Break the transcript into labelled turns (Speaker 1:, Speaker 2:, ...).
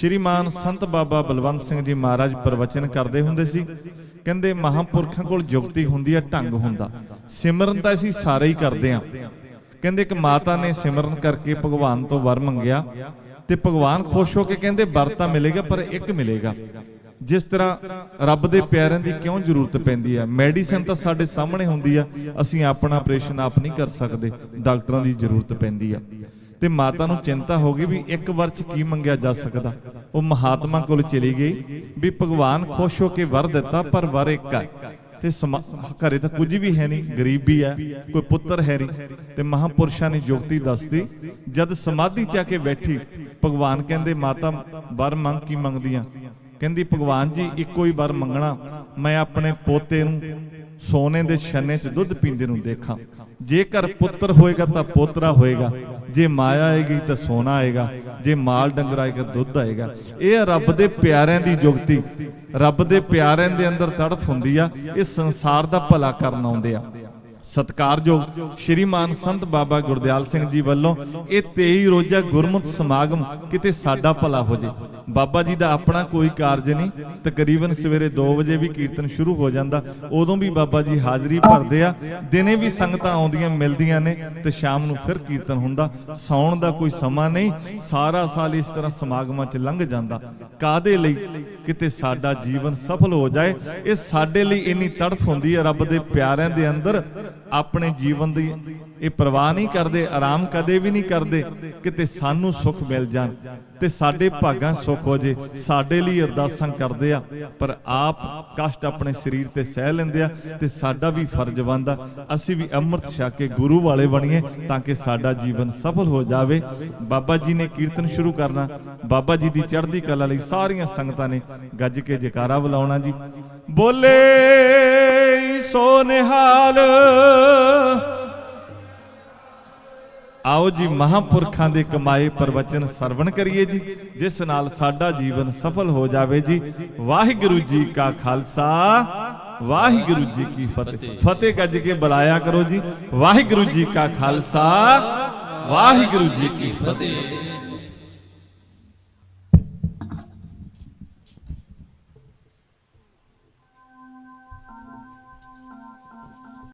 Speaker 1: ਸ਼੍ਰੀਮਾਨ ਸੰਤ ਬਾਬਾ ਬਲਵੰਤ ਸਿੰਘ ਜੀ ਮਹਾਰਾਜ ਪ੍ਰਵਚਨ ਕਰਦੇ ਹੁੰਦੇ ਸੀ, ਕਹਿੰਦੇ ਮਹਾਪੁਰਖਾਂ ਕੋਲ ਜੁਗਤੀ ਹੁੰਦੀ ਹੈ, ਢੰਗ ਹੁੰਦਾ। ਸਿਮਰਨ ਤਾਂ ਅਸੀਂ ਸਾਰੇ ਹੀ ਕਰਦੇ ਆਂ ਕਹਿੰਦੇ ਇੱਕ ਮਾਤਾ ਨੇ ਸਿਮਰਨ ਕਰਕੇ ਭਗਵਾਨ ਤੋਂ ਵਰ ਮੰਗਿਆ ਤੇ ਭਗਵਾਨ ਖੁਸ਼ ਹੋ ਕੇ ਕਹਿੰਦੇ ਵਰ ਤਾਂ ਮਿਲੇਗਾ, ਪਰ ਇੱਕ ਮਿਲੇਗਾ। ਜਿਸ ਤਰ੍ਹਾਂ ਰੱਬ ਦੇ ਪਿਆਰਿਆਂ ਦੀ ਕਿਉਂ ਜ਼ਰੂਰਤ ਪੈਂਦੀ ਹੈ? ਮੈਡੀਸਨ ਤਾਂ ਸਾਡੇ ਸਾਹਮਣੇ ਹੁੰਦੀ ਆ, ਅਸੀਂ ਆਪਣਾ ਆਪਰੇਸ਼ਨ ਆਪ ਨਹੀਂ ਕਰ ਸਕਦੇ, ਡਾਕਟਰਾਂ ਦੀ ਜ਼ਰੂਰਤ ਪੈਂਦੀ ਆ। ਤੇ ਮਾਤਾ ਨੂੰ ਚਿੰਤਾ ਹੋ ਗਈ ਵੀ ਇੱਕ ਵਾਰ ਚ ਕੀ ਮੰਗਿਆ ਜਾ ਸਕਦਾ? ਉਹ ਮਹਾਤਮਾ ਕੋਲ ਚਲੀ ਗਈ ਵੀ ਭਗਵਾਨ ਖੁਸ਼ ਹੋ ਕੇ ਵਰ ਦਿੱਤਾ, ਪਰ ਵਰ ਇੱਕ ਹੈ ਤੇ ਘਰੇ ਤਾਂ ਕੁਝ ਵੀ ਹੈ ਨਹੀਂ, ਗਰੀਬ ਵੀ ਹੈ, ਕੋਈ ਪੁੱਤਰ ਹੈ ਨਹੀਂ। ਤੇ ਮਹਾਪੁਰਸ਼ਾਂ ਨੇ ਯੁਕਤੀ ਦੱਸਦੀ ਜਦ ਸਮਾਧੀ ਚ ਆ ਕੇ ਬੈਠੀ, ਭਗਵਾਨ ਕਹਿੰਦੇ, ਮਾਤਾ, ਵਰ ਮੰਗ ਕੀ ਮੰਗਦੀਆਂ? ਕਹਿੰਦੀ, ਭਗਵਾਨ ਜੀ, ਇੱਕੋ ਹੀ ਵਾਰ ਮੰਗਣਾ। ਮੈਂ ਆਪਣੇ ਪੋਤੇ ਨੂੰ ਸੋਨੇ ਦੇ ਛੰਨੇ 'ਚ ਦੁੱਧ ਪੀਂਦੇ ਨੂੰ ਦੇਖਾਂ। ਜੇਕਰ ਪੁੱਤਰ ਹੋਏਗਾ ਤਾਂ ਪੋਤਰਾ ਹੋਏਗਾ। ਜੇ ਮਾਇਆ ਆਏਗੀ ਤਾਂ ਸੋਨਾ ਆਏਗਾ। ਜੇ ਮਾਲ ਡੰਗਰ ਆਏਗਾ ਦੁੱਧ ਆਏਗਾ, ਇਹ ਰੱਬ ਦੇ ਪਿਆਰਿਆਂ ਦੀ ਜੁਗਤੀ। ਰੱਬ ਦੇ ਪਿਆਰਿਆਂ ਦੇ ਅੰਦਰ ਤੜਫ ਹੁੰਦੀ ਆ, ਇਹ ਸੰਸਾਰ ਦਾ ਭਲਾ ਕਰਨ ਆਉਂਦੇ ਆ। ਸਤਕਾਰਯੋਗ ਸ਼੍ਰੀਮਾਨ ਸੰਤ ਬਾਬਾ ਗੁਰਦਿਆਲ ਸਿੰਘ ਜੀ ਵੱਲੋਂ ਇਹ 23 ਰੋਜ਼ਾ ਗੁਰਮੁਖ ਸਮਾਗਮ ਕਿਤੇ ਸਾਡਾ ਭਲਾ ਹੋ ਜੇ। ਬਾਬਾ ਜੀ ਦਾ ਆਪਣਾ ਕੋਈ ਕਾਰਜ ਨਹੀਂ, ਤਕਰੀਬਨ ਸਵੇਰੇ 2 ਵਜੇ ਵੀ ਕੀਰਤਨ ਸ਼ੁਰੂ ਹੋ ਜਾਂਦਾ। ਉਦੋਂ ਵੀ ਬਾਬਾ ਜੀ ਹਾਜ਼ਰੀ ਭਰਦੇ ਆ, ਦਿਨੇ ਵੀ ਸੰਗਤਾਂ ਆਉਂਦੀਆਂ, ਮਿਲਦੀਆਂ ਨੇ ਤੇ ਸ਼ਾਮ ਨੂੰ ਫਿਰ ਕੀਰਤਨ ਹੁੰਦਾ। ਸੌਣ ਦਾ ਕੋਈ ਸਮਾਂ ਨਹੀਂ, ਸਾਰਾ ਸਾਲ ਇਸ ਤਰ੍ਹਾਂ ਸਮਾਗਮਾਂ 'ਚ ਲੰਘ ਜਾਂਦਾ। ਕਾਦੇ ਲਈ? ਕਿਤੇ ਸਾਡਾ ਜੀਵਨ ਸਫਲ ਹੋ ਜਾਏ, ਇਹ ਸਾਡੇ ਲਈ ਇੰਨੀ ਤੜਫ ਹੁੰਦੀ ਹੈ ਰੱਬ ਦੇ ਪਿਆਰਿਆਂ ਦੇ ਅੰਦਰ। ਆਪਣੇ ਜੀਵਨ ਦੀ ਇਹ ਪਰਵਾਹ ਨਹੀਂ ਕਰਦੇ, ਆਰਾਮ ਕਦੇ ਵੀ ਨਹੀਂ ਕਰਦੇ ਕਿਤੇ ਸਾਨੂੰ ਸੁੱਖ ਮਿਲ ਜਾਣ ਤੇ ਸਾਡੇ ਭਾਗਾਂ ਸੁੱਖ ਹੋ ਜੇ, ਸਾਡੇ ਲਈ ਅਰਦਾਸਾਂ ਕਰਦੇ ਆ, ਪਰ ਆਪ ਕਸ਼ਟ ਆਪਣੇ ਸਰੀਰ ਤੇ ਸਹਿ ਲੈਂਦੇ ਆ ਤੇ ਸਾਡਾ ਵੀ ਫਰਜ਼ ਬਣਦਾ, ਅਸੀਂ ਵੀ ਅੰਮ੍ਰਿਤ ਛਕ ਕੇ ਗੁਰੂ ਵਾਲੇ ਬਣੀਏ ਤਾਂ ਕਿ ਸਾਡਾ ਜੀਵਨ ਸਫਲ ਹੋ ਜਾਵੇ। ਬਾਬਾ ਜੀ ਨੇ ਕੀਰਤਨ ਸ਼ੁਰੂ ਕਰਨਾ, ਬਾਬਾ ਜੀ ਦੀ ਚੜ੍ਹਦੀ ਕਲਾ ਲਈ ਸਾਰੀਆਂ ਸੰਗਤਾਂ ਨੇ ਗੱਜ ਕੇ ਜਕਾਰਾ ਬੁਲਾਉਣਾ ਜੀ। ਬੋਲੇ ਸੋ ਨਿਹਾਲ ਆਓ ਜੀ ਮਹਾਪੁਰਖਾਂ ਦੇ ਕਮਾਏ ਪ੍ਰਵਚਨ ਸਰਵਣ ਕਰੀਏ ਜੀ ਜਿਸ ਨਾਲ ਸਾਡਾ ਜੀਵਨ ਸਫਲ ਹੋ ਜਾਵੇ ਜੀ। ਵਾਹਿਗੁਰੂ ਜੀ ਕਾ ਖਾਲਸਾ। ਵਾਹਿਗੁਰੂ ਜੀ ਕੀ ਫਤਿਹ। ਫਤਿਹ। ਗੱਜ ਕੇ ਬੁਲਾਇਆ ਕਰੋ ਜੀ। ਵਾਹਿਗੁਰੂ ਜੀ ਕਾ ਖਾਲਸਾ। ਵਾਹਿਗੁਰੂ ਜੀ ਕੀ ਫਤਿਹ।